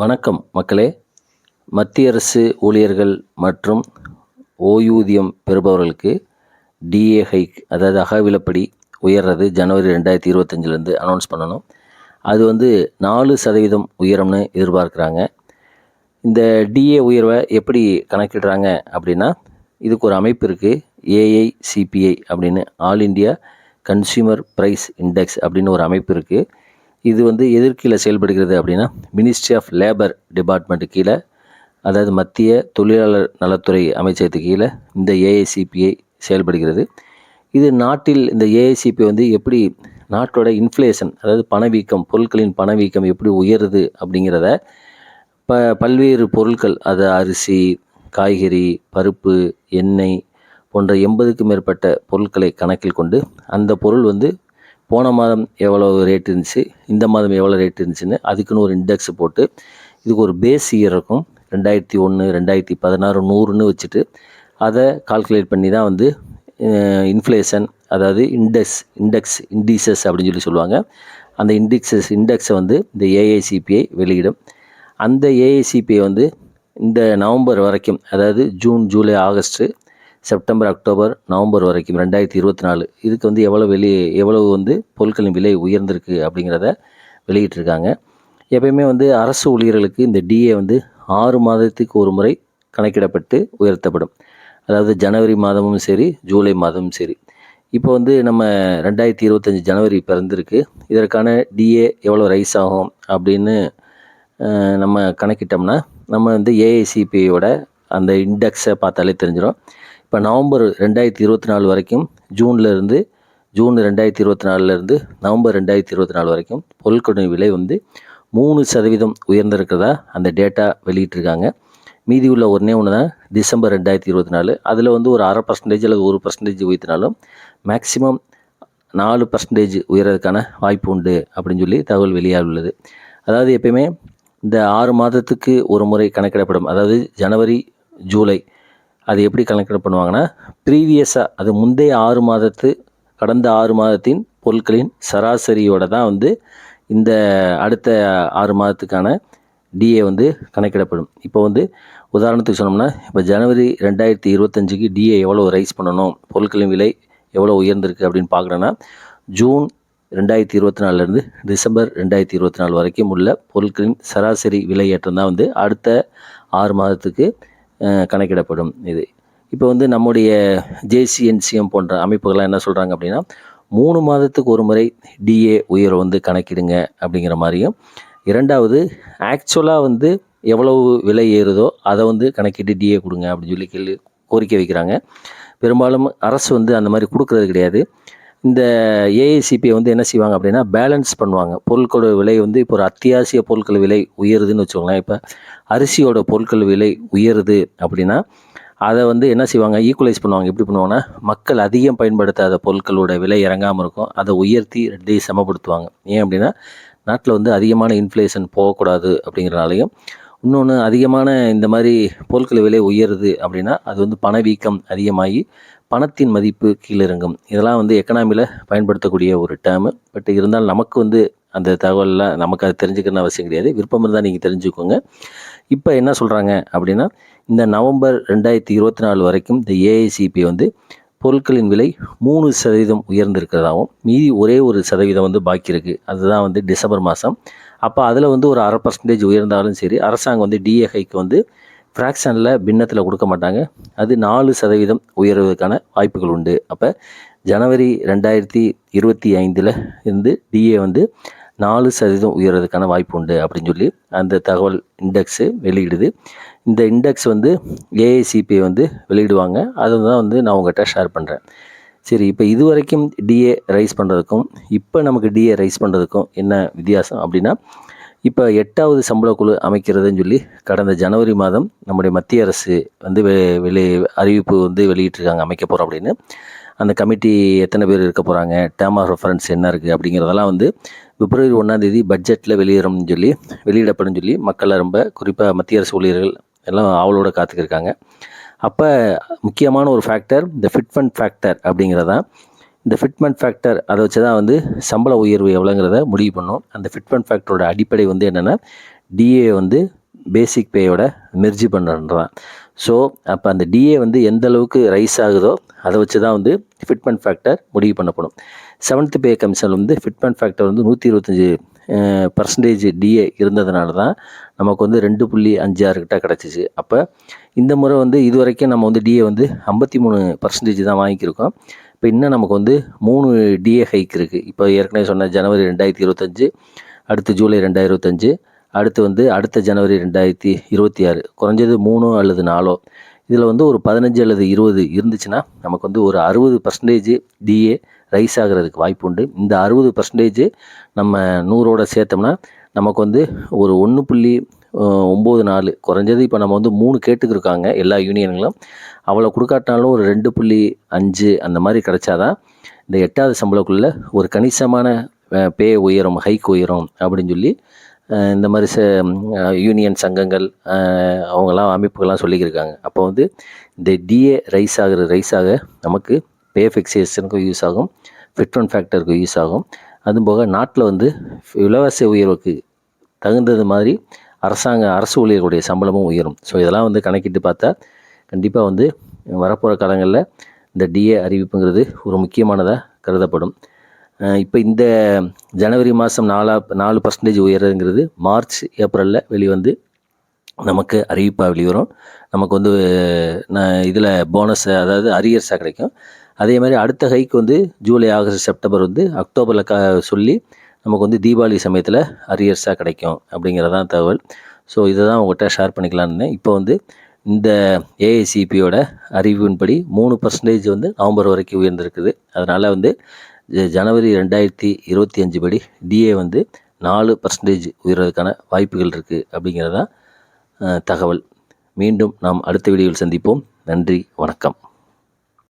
வணக்கம் மக்களே. மத்திய அரசு ஊழியர்கள் மற்றும் ஓய்வூதியம் பெறுபவர்களுக்கு டிஏ ஹைக் அதாவது அகவிலப்படி உயர்றது ஜனவரி ரெண்டாயிரத்தி இருபத்தஞ்சிலேருந்து அனௌன்ஸ் பண்ணணும். அது வந்து நாலு சதவீதம் உயரம்னு எதிர்பார்க்குறாங்க. இந்த டிஏ உயர்வை எப்படி கணக்கிடுறாங்க அப்படின்னா இதுக்கு ஒரு அமைப்பு இருக்குது ஏஐசிபிஐ அப்படின்னு all India consumer price index அப்படின்னு ஒரு அமைப்பு இருக்குது இது வந்து எதிர்கீழே செயல்படுகிறது அப்படின்னா மினிஸ்ட்ரி ஆஃப் லேபர் டிபார்ட்மெண்ட்டு கீழே அதாவது மத்திய தொழிலாளர் நலத்துறை அமைச்சகத்துக்கு கீழே இந்த ஏஐசிபிஐ செயல்படுகிறது. இது நாட்டில் இந்த ஏஐசிபி வந்து எப்படி நாட்டோட இன்ஃப்ளேஷன் அதாவது பணவீக்கம் பொருட்களின் பணவீக்கம் எப்படி உயருது அப்படிங்கிறத ப பல்வேறு பொருட்கள் அது அரிசி காய்கறி பருப்பு எண்ணெய் போன்ற எண்பதுக்கும் மேற்பட்ட பொருட்களை கணக்கில் கொண்டு அந்த பொருள் வந்து போன மாதம் எவ்வளோ ரேட் இருந்துச்சு? இந்த மாதம் எவ்வளோ ரேட் இருந்துச்சுன்னு அதுக்குன்னு ஒரு இண்டெக்ஸ் போட்டு இதுக்கு ஒரு பேஸ் இயர் இருக்கும். ரெண்டாயிரத்தி ஒன்று ரெண்டாயிரத்தி பதினாறு நூறுன்னு வச்சுட்டு அதை கால்குலேட் பண்ணி தான் வந்து இன்ஃப்ளேஷன் அதாவது இண்டெக்ஸ் இண்டெக்ஸ் இண்டீசஸ் அப்படின்னு சொல்லி சொல்லுவாங்க. அந்த இண்டெக்ஸஸ் இண்டெக்ஸை வந்து இந்த ஏஐசிபிஐ வெளியிடும். அந்த ஏஐசிபிஐ வந்து இந்த நவம்பர் வரைக்கும் அதாவது June July August September October November வரைக்கும் ரெண்டாயிரத்தி இருபத்தி நாலு. இதுக்கு வந்து எவ்வளோ வெளி எவ்வளவு வந்து பொருட்களின் விலை உயர்ந்திருக்கு அப்படிங்கிறத வெளியிட்டிருக்காங்க. எப்பயுமே வந்து அரசு ஊழியர்களுக்கு இந்த டிஏ வந்து ஆறு மாதத்துக்கு ஒரு முறை கணக்கிடப்பட்டு உயர்த்தப்படும். அதாவது ஜனவரி மாதமும் சரி ஜூலை மாதமும் சரி. இப்போ வந்து நம்ம ரெண்டாயிரத்தி இருபத்தஞ்சி ஜனவரி பிறந்திருக்கு. இதற்கான டிஏ எவ்வளோ ரைஸ் ஆகும் அப்படின்னு நம்ம கணக்கிட்டோம்னா நம்ம வந்து ஏஐசிபியோட அந்த இண்டெக்ஸை பார்த்தாலே தெரிஞ்சிடும். இப்போ நவம்பர் ரெண்டாயிரத்தி இருபத்தி நாலு வரைக்கும் ஜூன்லேருந்து ஜூன் ரெண்டாயிரத்தி இருபத்தி நாலுலேருந்து நவம்பர் ரெண்டாயிரத்தி இருபத்தி நாலு வரைக்கும் பொருட்களின் விலை வந்து மூணு சதவீதம் உயர்ந்திருக்கிறதா அந்த டேட்டா வெளியிட்டிருக்காங்க. மீதி உள்ள ஒன்றே ஒன்று தான் டிசம்பர் ரெண்டாயிரத்தி இருபத்தி நாலு. அதில் வந்து ஒரு அரை பர்சன்டேஜ் அல்லது ஒரு பர்சன்டேஜ் உயர்த்தினாலும் மேக்ஸிமம் நாலு பர்சன்டேஜ் உயர்றதுக்கான வாய்ப்பு உண்டு அப்படின்னு சொல்லி தகவல் வெளியாக உள்ளது. அதாவது எப்பயுமே இந்த ஆறு மாதத்துக்கு ஒரு முறை கணக்கிடப்படும். அதாவது ஜனவரி ஜூலை அது எப்படி கணக்கிட பண்ணுவாங்கன்னா ப்ரீவியஸாக அது முந்தைய ஆறு மாதத்து கடந்த ஆறு மாதத்தின் பொருட்களின் சராசரியோட தான் வந்து இந்த அடுத்த ஆறு மாதத்துக்கான டிஏ வந்து கணக்கிடப்படும். இப்போ வந்து உதாரணத்துக்கு சொன்னோம்னா இப்போ ஜனவரி ரெண்டாயிரத்தி இருபத்தஞ்சுக்கு டிஏ எவ்வளோ ரைஸ் பண்ணணும் பொருட்களின் விலை எவ்வளோ உயர்ந்திருக்கு அப்படின்னு பார்க்குறோன்னா ஜூன் ரெண்டாயிரத்தி இருபத்தி நாலுலேருந்து டிசம்பர் ரெண்டாயிரத்தி இருபத்தி நாலு வரைக்கும் உள்ள பொருட்களின் சராசரி விலை ஏற்றம் தான் வந்து அடுத்த ஆறு மாதத்துக்கு கணக்கிடப்படும் இது. இப்போ வந்து நம்முடைய ஜேசிஎன்சிஎம் போன்ற அமைப்புகள்லாம் என்ன சொல்கிறாங்க அப்படின்னா மூணு மாதத்துக்கு ஒரு முறை டிஏ உயர்வு வந்து கணக்கிடுங்க அப்படிங்கிற மாதிரியும் இரண்டாவது ஆக்சுவலாக வந்து எவ்வளவு விலை ஏறுதோ அதை வந்து கணக்கிட்டு டிஏ கொடுங்க அப்படின்னு சொல்லி கேள்வி கோரிக்கை வைக்கிறாங்க. பெரும்பாலும் அரசு வந்து அந்த மாதிரி கொடுக்கறது கிடையாது. இந்த ஏஐசிபி வந்து என்ன செய்வாங்க அப்படின்னா பேலன்ஸ் பண்ணுவாங்க. பொருட்களோட விலை வந்து இப்போ ஒரு அத்தியாவசிய பொருட்கள் விலை உயருதுன்னு வச்சுக்கோங்களேன். இப்போ அரிசியோட பொருட்கள் விலை உயருது அப்படின்னா அதை வந்து என்ன செய்வாங்க? ஈக்குவலைஸ் பண்ணுவாங்க. எப்படி பண்ணுவாங்கன்னா மக்கள் அதிகம் பயன்படுத்தாத பொருட்களோட விலை இறங்காமல் இருக்கும். அதை உயர்த்தி ரெண்டையும் சமப்படுத்துவாங்க. ஏன் அப்படின்னா நாட்டில் வந்து அதிகமான இன்ஃப்ளேஷன் போகக்கூடாது அப்படிங்கிறனாலையும் இன்னொன்று அதிகமான இந்த மாதிரி பொருட்கள் விலை உயருது அப்படின்னா அது வந்து பணவீக்கம் அதிகமாகி பணத்தின் மதிப்பு கீழிறங்கும். இதெல்லாம் வந்து எக்கனாமியில் பயன்படுத்தக்கூடிய ஒரு டேர்மு பட் இருந்தாலும் நமக்கு வந்து அந்த தகவல்லாம் நமக்கு அது தெரிஞ்சுக்கணும்னு அவசியம் கிடையாது. விருப்பம் இருந்தால் நீங்கள் தெரிஞ்சுக்கோங்க. இப்போ என்ன சொல்கிறாங்க அப்படின்னா இந்த நவம்பர் ரெண்டாயிரத்தி இருபத்தி நாலு வரைக்கும் இந்த ஏஐசிபி வந்து பொருட்களின் விலை மூணு சதவீதம் உயர்ந்திருக்கிறதாகவும் மீதி ஒரே ஒரு சதவீதம் வந்து பாக்கி இருக்குது அதுதான் வந்து டிசம்பர் மாதம் அப்போ அதில் வந்து ஒரு அரை பர்சன்டேஜ் உயர்ந்தாலும் சரி அரசாங்கம் வந்து டிஏஹைக்கு வந்து ஃப்ராக்ஷனில் பின்னத்தில் கொடுக்க மாட்டாங்க. அது நாலு சதவீதம் உயர்வதற்கான வாய்ப்புகள் உண்டு. அப்போ ஜனவரி ரெண்டாயிரத்தி இருபத்தி ஐந்தில் இருந்து டிஏ வந்து நாலு சதவீதம் உயர்றதுக்கான வாய்ப்பு உண்டு அப்படின்னு சொல்லி அந்த தகவல் இண்டெக்ஸு வெளியிடுது. இந்த இண்டெக்ஸ் வந்து ஏஐசிபி வந்து வெளியிடுவாங்க. அதை தான் வந்து நான் உங்கள்கிட்ட ஷேர் பண்ணுறேன் சரி இப்போ இது வரைக்கும் டிஏ ரைஸ் பண்ணுறதுக்கும் இப்போ நமக்கு டிஏ ரைஸ் பண்ணுறதுக்கும் என்ன வித்தியாசம் அப்படின்னா இப்போ எட்டாவது சம்பள குழு அமைக்கிறதுன்னு சொல்லி கடந்த ஜனவரி மாதம் நம்முடைய மத்திய அரசு வந்து வெ வெளி அறிவிப்பு வந்து வெளியிட்டிருக்காங்க அமைக்க போகிறோம் அப்படின்னு. அந்த கமிட்டி எத்தனை பேர் இருக்க போகிறாங்க டேம் ஆஃப் ரெஃபரன்ஸ் என்ன இருக்குது அப்படிங்கிறதெல்லாம் வந்து பிப்ரவரி ஒன்றாந்தேதி பட்ஜெட்டில் வெளியேறும்னு சொல்லி வெளியிடப்படும் சொல்லி மக்களை ரொம்ப குறிப்பாக மத்திய அரசு ஊழியர்கள் எல்லாம் ஆவலோடு காத்துக்கிருக்காங்க. அப்போ முக்கியமான ஒரு ஃபேக்டர் இந்த ஃபிட்மெண்ட் ஃபேக்டர் அப்படிங்கிறதான் இந்த ஃபிட்மெண்ட் ஃபேக்டர் அதை வச்சு தான் வந்து சம்பள உயர்வு எவ்வளோங்கிறத முடிவு பண்ணோம். அந்த ஃபிட்மெண்ட் ஃபேக்டரோட அடிப்படை வந்து என்னென்னா டிஏ வந்து பேசிக் பேயோட மெர்ஜி பண்ணுறான் ஸோ அப்போ அந்த டிஏ வந்து எந்த அளவுக்கு ரைஸ் ஆகுதோ அதை வச்சு தான் வந்து ஃபிட்மெண்ட் ஃபேக்டர் முடிவு பண்ணப்படும். செவன்த் பே கமிஷன் வந்து ஃபிட்மெண்ட் ஃபேக்டர் வந்து நூற்றி இருபத்தஞ்சி பர்சன்டேஜ் டிஏ இருந்ததுனால தான் நமக்கு வந்து ரெண்டு புள்ளி அஞ்சு ஆறு கிட்ட கிடச்சிச்சு. அப்போ இந்த முறை வந்து இது வரைக்கும் நம்ம வந்து டிஏ வந்து ஐம்பத்தி மூணு பர்சன்டேஜ் தான் வாங்கியிருக்கோம். இப்போ இன்னும் நமக்கு வந்து மூணு டிஏ ஹைக் இருக்குது இப்போ ஏற்கனவே சொன்ன ஜனவரி ரெண்டாயிரத்தி இருபத்தஞ்சு அடுத்து ஜூலை ரெண்டாயிரத்தஞ்சு அடுத்து வந்து அடுத்த ஜனவரி ரெண்டாயிரத்தி இருபத்தி ஆறு. குறைஞ்சது மூணோ அல்லது நாலோ. இதில் வந்து ஒரு பதினஞ்சு அல்லது இருபது இருந்துச்சுன்னா நமக்கு வந்து ஒரு அறுபது பர்சன்டேஜ் டிஏ ரைஸ் ஆகிறதுக்கு வாய்ப்பு உண்டு. இந்த அறுபது பர்சன்டேஜ் நம்ம நூறோட சேர்த்தோம்னா நமக்கு வந்து ஒரு ஒன்று புள்ளி ஒம்பது நாலு. குறைஞ்சது இப்போ நம்ம வந்து மூணு கேட்டுக்கிருக்காங்க எல்லா யூனியன்களும் அவ்வளோ கொடுக்காட்டினாலும் ஒரு ரெண்டு புள்ளி அஞ்சு அந்த மாதிரி கிடச்சாதான் இந்த எட்டாவது சம்பளக்குள்ளே ஒரு கணிசமான பே உயரும் ஹைக் உயரும் அப்படின்னு சொல்லி இந்த மாதிரி ச யூனியன் சங்கங்கள் அவங்களாம் அவங்கெல்லாம் அமைப்புகள்லாம் சொல்லிக்கிருக்காங்க. அப்போ வந்து இந்த டிஏ ரைஸ் ஆகிற ரைஸ் ஆக நமக்கு பே ஃபிக்ஸேஷனுக்கும் யூஸ் ஆகும் ஃபிட்ரன் ஃபேக்டருக்கு யூஸ் ஆகும். அதுவும் போக நாட்டில் வந்து இலவச உயர்வுக்கு தகுந்தது மாதிரி அரசாங்க அரசு ஊழியர்களுடைய சம்பளமும் உயரும். ஸோ இதெல்லாம் வந்து கணக்கிட்டு பார்த்தா கண்டிப்பாக வந்து வரப்போகிற காலங்களில் இந்த டிஏ அறிவிப்புங்கிறது ஒரு முக்கியமானதாக கருதப்படும். இப்போ இந்த ஜனவரி மாதம் நாலா நாலு பர்சன்டேஜ் உயர்றதுங்கிறது மார்ச் ஏப்ரலில் வெளிவந்து நமக்கு அறிவிப்பாக வெளிவரும். நமக்கு வந்து நான் இதில் போனஸ் அதாவது அரியர்ஸாக கிடைக்கும். அதே மாதிரி அடுத்த ஹைக் வந்து ஜூலை ஆகஸ்ட் செப்டம்பர் வந்து அக்டோபரில் க சொல்லி நமக்கு வந்து தீபாவளி சமயத்தில் அரியர்ஸாக கிடைக்கும் அப்படிங்கிறதான் தகவல். ஸோ இதை தான் உங்கள்கிட்ட ஷேர் பண்ணிக்கலான்னு இருந்தேன். இப்போ வந்து இந்த ஏஐசிபியோட அறிவின்படி மூணு பர்சன்டேஜ் வந்து நவம்பர் வரைக்கும் உயர்ந்திருக்குது. அதனால் வந்து ஜ- ஜனவரி ரெண்டாயிரத்தி இருபத்தி அஞ்சு படி டிஏ வந்து நாலு பர்சன்டேஜ் உயர்றதுக்கான வாய்ப்புகள் இருக்குது அப்படிங்கிறது தான் தகவல். மீண்டும் நாம் அடுத்த வீடியோவில் சந்திப்போம். நன்றி வணக்கம்.